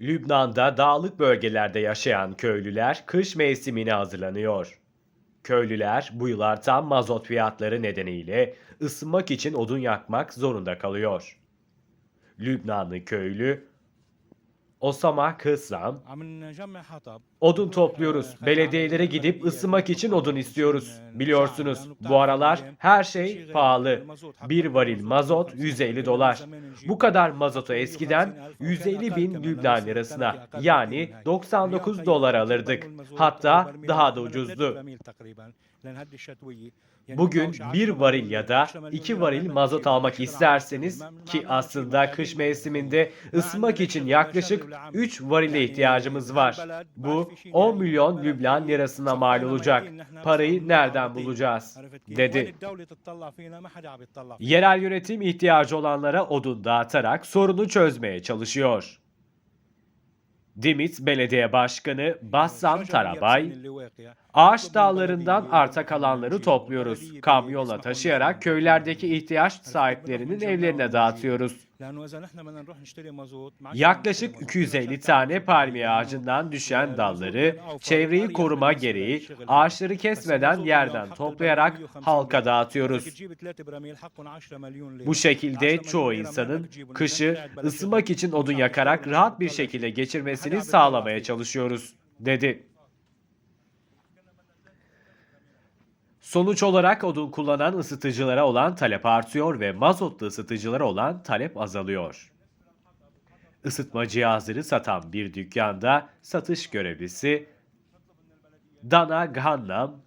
Lübnan'da dağlık bölgelerde yaşayan köylüler kış mevsimine hazırlanıyor. Köylüler bu yıl artan mazot fiyatları nedeniyle ısınmak için odun yakmak zorunda kalıyor. Lübnanlı köylü Osama Kısram odun topluyoruz. Belediyelere gidip ısınmak için odun istiyoruz. Biliyorsunuz bu aralar her şey pahalı. Bir varil mazot 150 dolar. Bu kadar mazotu eskiden 150 bin Lübnan lirasına yani 99 dolar alırdık. Hatta daha da ucuzdu. Bugün bir varil ya da iki varil mazot almak isterseniz ki aslında kış mevsiminde ısınmak için yaklaşık 3 varile ihtiyacımız var. Bu 10 milyon Lübnan lirasına mal olacak. Parayı nereden bulacağız? dedi. Yerel yönetim ihtiyacı olanlara odun dağıtarak sorunu çözmeye çalışıyor. Dimit Belediye Başkanı Bassam Tarabay, Ağaç dağlarından arta kalanları topluyoruz. Kamyonla taşıyarak köylerdeki ihtiyaç sahiplerinin evlerine dağıtıyoruz. Yaklaşık 250 tane palmiye ağacından düşen dalları çevreyi koruma gereği ağaçları kesmeden yerden toplayarak halka dağıtıyoruz. Bu şekilde çoğu insanın kışı ısınmak için odun yakarak rahat bir şekilde geçirmesini sağlamaya çalışıyoruz, dedi. Sonuç olarak odun kullanan ısıtıcılara olan talep artıyor ve mazotlu ısıtıcılara olan talep azalıyor. Isıtma cihazları satan bir dükkanda satış görevlisi Dana Gannam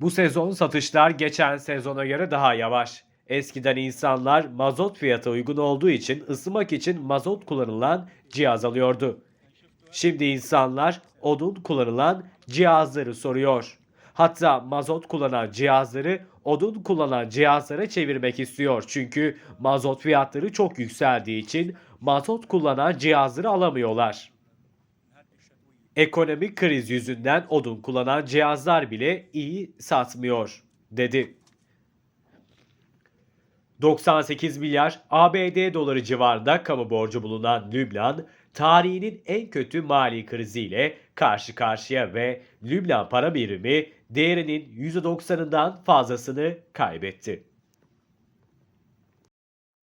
bu sezon satışlar geçen sezona göre daha yavaş. Eskiden insanlar mazot fiyatı uygun olduğu için ısınmak için mazot kullanılan cihaz alıyordu. Şimdi insanlar odun kullanılan cihazları soruyor. Hatta mazot kullanan cihazları odun kullanan cihazlara çevirmek istiyor. Çünkü mazot fiyatları çok yükseldiği için mazot kullanan cihazları alamıyorlar. Ekonomik kriz yüzünden odun kullanan cihazlar bile iyi satmıyor, dedi. 98 milyar ABD doları civarında kamu borcu bulunan Lübnan, tarihinin en kötü mali kriziyle karşı karşıya ve Lübnan para birimi değerinin %90'ından fazlasını kaybetti.